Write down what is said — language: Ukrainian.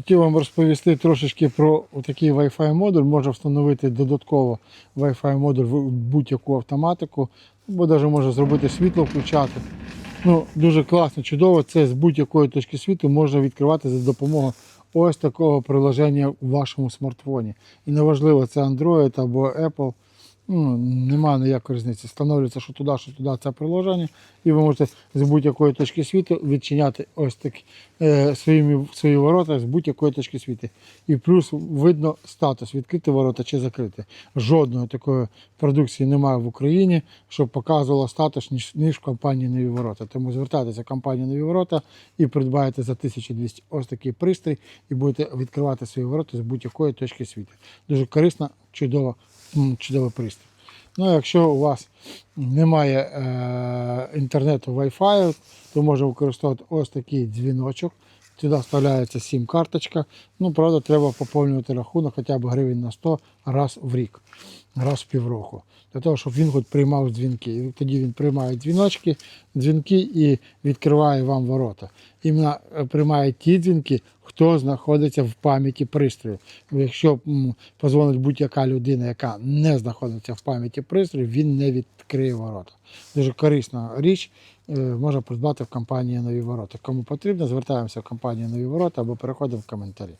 Хотів вам розповісти трошечки про такий Wi-Fi модуль. Можна встановити додатково Wi-Fi модуль в будь-яку автоматику, або навіть може зробити світло включати. Ну, дуже класно, чудово. Це з будь-якої точки світу можна відкривати за допомогою ось такого приложення у вашому смартфоні. І неважливо, це Android або Apple. Ну, немає ніякої різниці. Встановлюється, що туди, що туди це приложення, і ви можете з будь-якої точки світу відчиняти ось такі е, своїми, свої ворота з будь-якої точки світу. І плюс видно статус, відкрити ворота чи закрити. Жодної такої продукції немає в Україні, щоб показувало статус, ніж, ніж в компанії Нові Ворота. Тому звертайтеся в компанію Нові Ворота і придбаєте за 1200 ось такий пристрій і будете відкривати свої ворота з будь-якої точки світу. Дуже корисна, чудова, чудовий пристрій. Ну, якщо у вас немає е, інтернету Wi-Fi, то можна використовувати ось такий дзвіночок. Туди вставляється сім-карточка. Ну, правда, треба поповнювати рахунок хоча б гривень на 100 раз в рік, раз в півроку. Для того, щоб він хоч приймав дзвінки. І тоді він приймає дзвіночки, дзвінки і відкриває вам ворота. Іменно е, приймає ті дзвінки, хто знаходиться в пам'яті пристрою. Якщо позвонить будь-яка людина, яка не знаходиться в пам'яті пристрою, він не відкриє ворота. Дуже корисна річ. е, Можна придбати в компанії Нові Ворота. Кому потрібно, звертаємося в компанію Нові Ворота або переходимо в коментарі.